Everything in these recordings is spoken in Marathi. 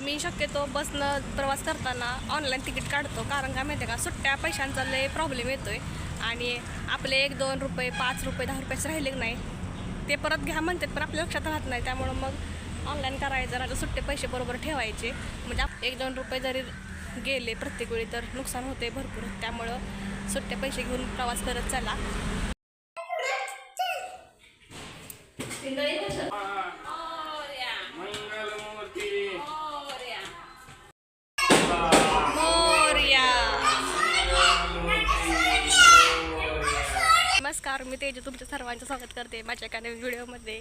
आम्ही शक्यतो बसनं प्रवास करताना ऑनलाईन तिकीट काढतो. कारण काय माहिती आहे का सुट्ट्या पैशांचा लय प्रॉब्लेम येतोय. आणि आपले एक दोन रुपये पाच रुपये दहा रुपयेच राहिले की नाही. ते परत घ्या म्हणतात पण आपल्या लक्षात राहत नाही. त्यामुळं मग ऑनलाईन करायचं आणि सुट्टे पैसे बरोबर ठेवायचे. म्हणजे आप- एक दोन रुपये जरी गेले प्रत्येक वेळी तर नुकसान होते भरपूर. त्यामुळं सुट्टे पैसे घेऊन प्रवास करत चला. नमस्कार मी तेजू तुमच्या सर्वांचं स्वागत करते माझ्या एका नवीन व्हिडिओमध्ये.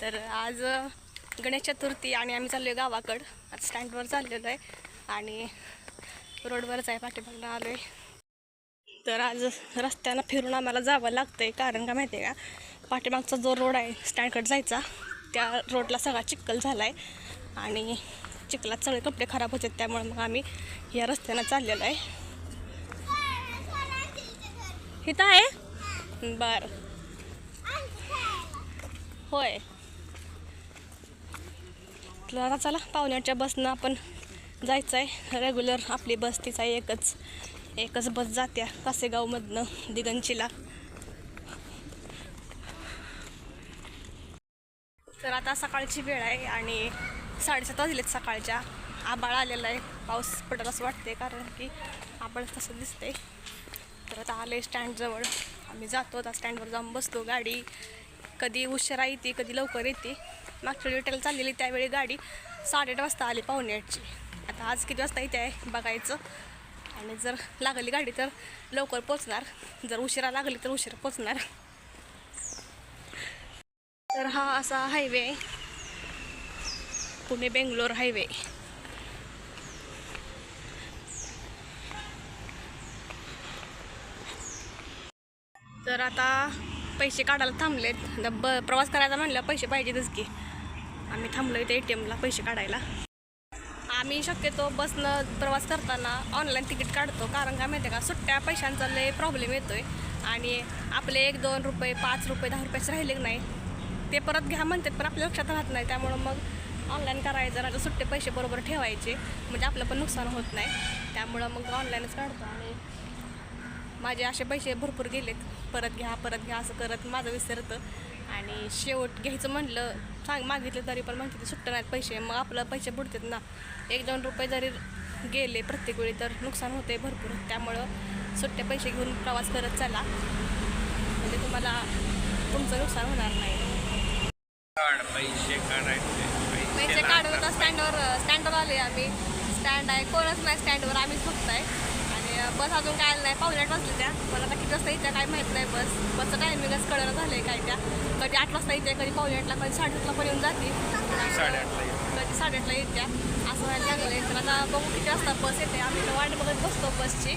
तर आज गणेश चतुर्थी आणि आम्ही चाललो आहे गावाकडं. आज स्टँडवर चाललेलो आहे आणि रोडवरच आहे पाठीमागनं आलो आहे तर आज रस्त्यानं फिरून आम्हाला जावं लागतं आहे कारण का माहिती आहे का पाठीमागचा जो रोड आहे स्टँडकड जायचा त्या रोडला सगळा चिखल झाला आहे आणि चिखलात सगळे कपडे खराब होते त्यामुळे मग आम्ही या रस्त्यानं चाललेलो आहे. इथं आहे? बर. होय. तर आता चला पाहुण्याच्या बसनं आपण जायचं आहे रेग्युलर आपली बस तिचा एकच. एकच बस जात्या कासेगावमधनं दिगंचीला. तर आता सकाळची वेळ आहे आणि साडेसात वाजलेत सकाळच्या. आबाळ आलेला आहे. पाऊस पडत असं वाटते कारण की आबाळ तसं दिसते तर आता आले स्टँडजवळ आम्ही जातो आता स्टँडवर जाऊन बसतो गाडी. कधी उशिरा येते कधी लवकर येते. मागच्या रिटेल चाललेली त्यावेळी गाडी साडेआठ वाजता आली पावणे आठची. आता आज किती वाजता येते आहे बघायचं. आणि जर लागली गाडी तर लवकर पोचणार जर उशिरा लागली तर उशिरा पोचणार तर हा असा हायवे आहे. पुणे बेंगलोर हायवे तर आता पैसे काढायला थांबलेत. आता ब प्रवास करायचा म्हणलं पैसे पाहिजेतच की. आम्ही थांबलो इथे ए टी एमला पैसे काढायला. आम्ही शक्यतो बसनं प्रवास करताना ऑनलाईन तिकीट काढतो. कारण काय माहिती आहे का सुट्ट्या पैशांचा लय प्रॉब्लेम येतोय. आणि आपले एक दोन रुपये पाच रुपये दहा रुपयेच राहिले नाही ते परत घ्या म्हणतात पण आपल्या लक्षात राहत नाही. त्यामुळं मग ऑनलाईन करायचं आणि सुट्टे पैसे बरोबर ठेवायचे. म्हणजे आपलं पण नुकसान होत नाही. त्यामुळं मग ऑनलाईनच काढतो आणि माझे असे पैसे भरपूर गेलेत. परत घ्या परत घ्या असं करत माझं विसरतं. आणि शेवट घ्यायचं म्हणलं सांग मागितलं तरी पण म्हणते सुट्टे नाहीत पैसे. मग आपलं पैसे बुडतात ना. एक दोन रुपये जरी गेले प्रत्येक वेळी तर नुकसान होते भरपूर. त्यामुळं सुट्टे पैसे घेऊन प्रवास करत चला. म्हणजे तुम्हाला तुमचं नुकसान होणार नाही. पैसे काढायचे. पैसे आता स्टँडवर स्टँडवर आले आम्ही. स्टँड आहे कोणच नाही स्टँडवर. आम्हीच फक्त आहे बस अजून काय आलं नाही. पावणे आठ वाजले त्या. मला आता किती वाजता येत्या काय माहीत नाही बस. बसचं टायमिंगच कळलं झालं आहे काय त्या. कधी आठ वाजता येते कधी पावणे आठला कधी साडेआठला पण येऊन जाते. कधी साडेआठला येत्या. असं व्हायला लागलं तर आता बघू किती वाजता बस येते. आम्ही तर वाट बघत बसतो बसची.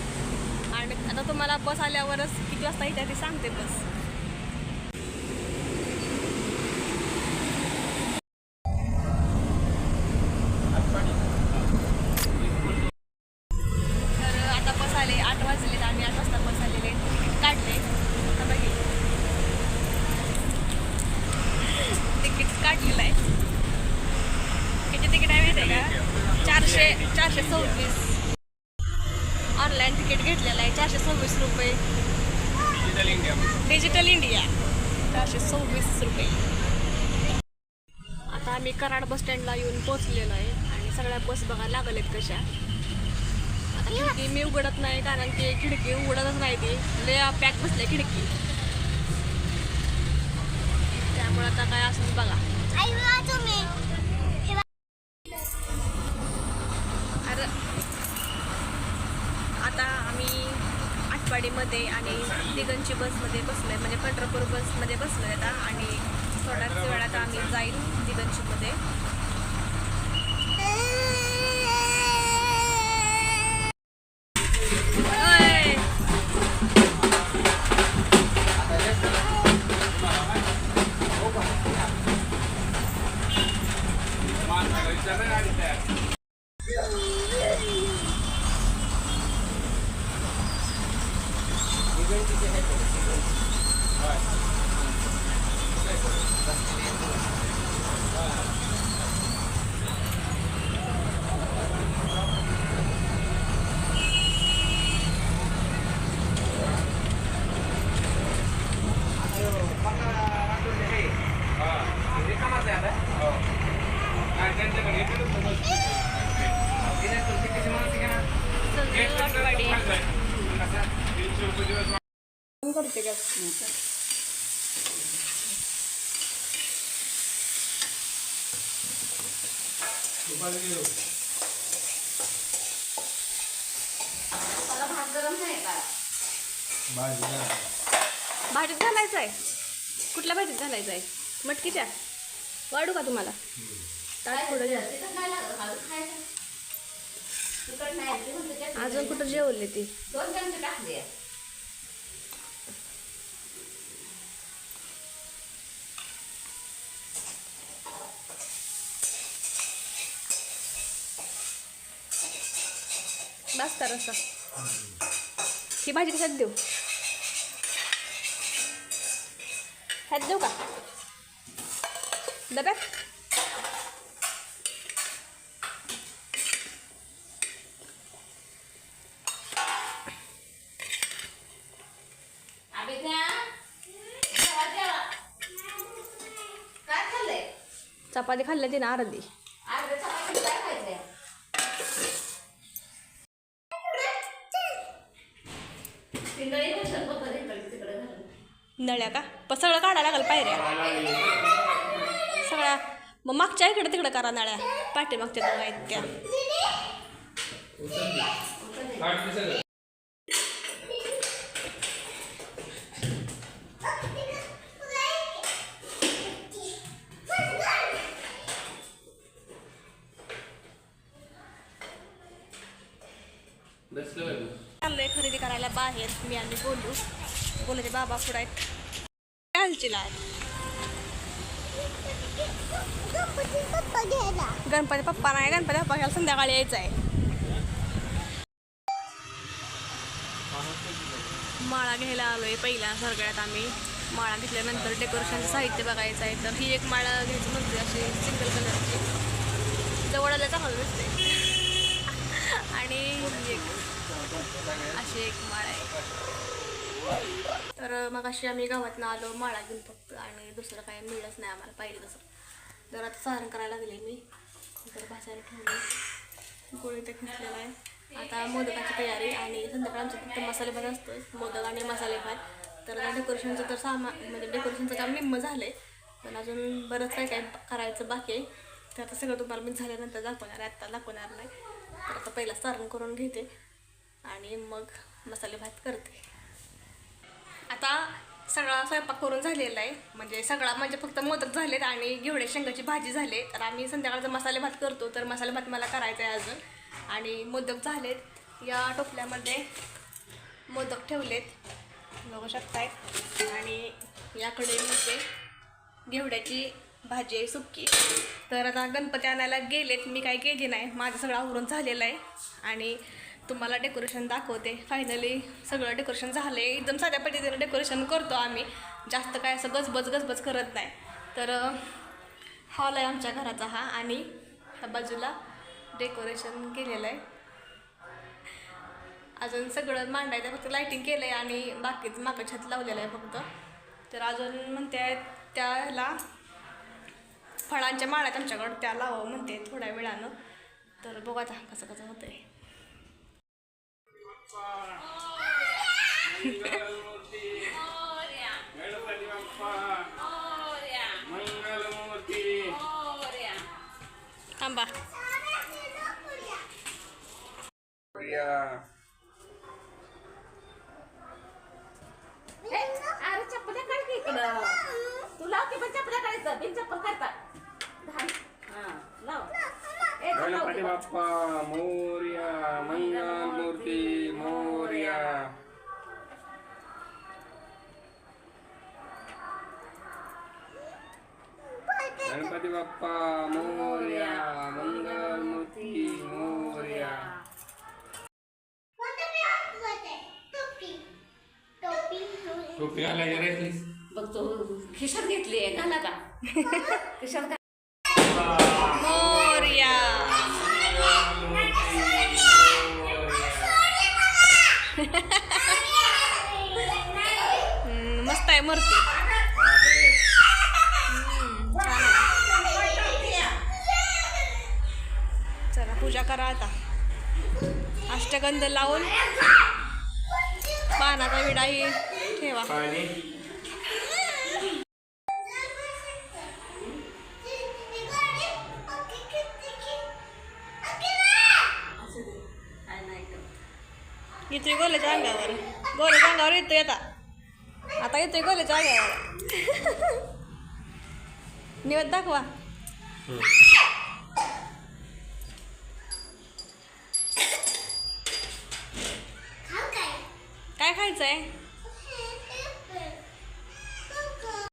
आणि आता तुम्हाला बस आल्यावरच किती वाजता येते ते सांगते बस तर आता बस आले आठ वाजले आम्ही आठ वाजता बस आलेले काढले आता बघितलं तिकीट काढलेलं आहे किती तिकीट आहे माहिती आहे का चारशे चारशे सव्वीस. ऑनलाईन तिकीट घेतलेलं आहे चारशे सव्वीस रुपये. डिजिटल इंडिया डिजिटल इंडिया चारशे सव्वीस रुपये. आता आम्ही कराड बस स्टँडला येऊन पोहोचलेलो आहे आणि सगळ्या बस बघा लागलेत कशा. आता खिडकी मी उघडत नाही कारण की खिडकी उघडतच नाही ती. लय पॅक बसले खिडकी. त्यामुळे आता काय असं बघा अरे आता आम्ही आटपाडीमध्ये आणि दिगंची बसमध्ये बसलोय. म्हणजे पंढरपूर बसमध्ये बसलोय आता आणि थोड्याच वेळात आम्ही जाईल दिगंचीमध्ये मला भात गरम नाही का भाजीत घालायचं आहे. कुठल्या भाजीत घालायचं आहे? मटकीच्या? वाढू का तुम्हाला? ताट पुढं घ्या. अजून कुठं जेवले ती? दोन चमचे टाकले. बस कर असं ही भाजी कशात देऊ? ह्यात देऊ का? डब्यात? खाल्लंय? चपाती खाल्ली ती ना अर्धी. नळ्या का पण सगळं काढायला लागलं पायऱ्या सगळ्या मग मागच्या इकडे तिकडे करा नळ्या पाठी मागच्या नळ्या आहेत त्या बसलो आहे तू. चाललोय खरेदी बाहेर मी आम्ही बोलू. बोलते बाबा पुढे आहेत. काय हलचिला आहे. गणपती पप्पा नाही गणपती पप्पा घ्यायला संध्याकाळी यायचं आहे. माळा घ्यायला आलोय पहिल्या सरगळ्यात आम्ही. माळा घेतल्यानंतर डेकोरेशनचं साहित्य बघायचं आहे. तर ही एक माळा घ्यायची म्हणते अशी सिंगल कलरची जवळ आल्या चांगलं दिसते आणि ही एक अशी एक माळ आहे. तर मग अशी आम्ही गावातनं आलो माळा घेऊन फक्त आणि दुसरं काही मिळलंच नाही आम्हाला पाहिजे तसं. तर आता सारण करायला लागले मी. तर भाजायला ठेवले गोळी तर घेतलेला आहे. आता मोदकाची तयारी आणि संध्याकाळ आमचं फक्त मसाले भात असतो मोदक आणि मसाले भात. तर आता डेकोरेशनचं तर सामान म्हणजे डेकोरेशनचं काम निम्म झालं आहे पण अजून बरंच काय काय करायचं बाकी आहे. तर आता सगळं तुम्हाला मी झाल्यानंतर दाखवणार आहे. आत्ता दाखवणार नाही. तर आता पहिला सारण करून घेते. आणि मग मसाले भात करते. आता सगळा स्वयंपाक करून झालेला आहे. म्हणजे सगळा म्हणजे फक्त मोदक झालेत आणि घेवडे शेंगाची भाजी झाले. तर आम्ही संध्याकाळचा मसाले भात करतो. तर मसाले भात मला करायचा आहे अजून. आणि मोदक झालेत. या टोपल्यामध्ये मोदक ठेवलेत. बघू शकताय. आणि याकडे म्हणजे घेवड्याची भाजी आहे सुक्की तर आता गणपती आणायला गेलेत. मी काय केली नाही. माझं सगळं आवरून झालेलं आहे. आणि तुम्हाला डेकोरेशन दाखवते. फायनली सगळं डेकोरेशन झालं आहे एकदम साध्या पद्धतीनं डेकोरेशन करतो आम्ही. जास्त काय असं गजबज गजबज करत नाही. तर हॉल आहे आमच्या घराचा हा आणि ह्या बाजूला डेकोरेशन केलेलं आहे. अजून सगळं मांडायचं फक्त लाईटिंग केलं आहे आणि बाकीचं मागं छत लावलेलं आहे फक्त. तर अजून म्हणते त्याला फळांच्या माळ्यात आमच्याकडं. त्या लावावं म्हणते थोड्या वेळानं. तर बघू आता कसं कसं होतं आहे थांबा. अरे चप्पल्या काढ की इकडं. तू लाव की पण चप्पल्या काढायचं. बिन चप्पल. हा, लाव. मोर्या मंगलमूर्ती मोर्या गणपती बाप्पा मोर्या मंगलमूर्ती मोर्या टोपी घालायची रे बघ तो खिशात घेतली आहे घाला का? खिशात घाल. मोर्या. हम्म, मस्त आहे मूर्ती. पूजा करा आता. अष्टगंध लावून पानाचा विडाही ठेवा. येतोय गोल्याच्या अंगावर. गोल्याच्या अंगावर येतोय आता. आता येतोय गोल्याच्या अंगावर. निवत दाखवा. काय खायचंय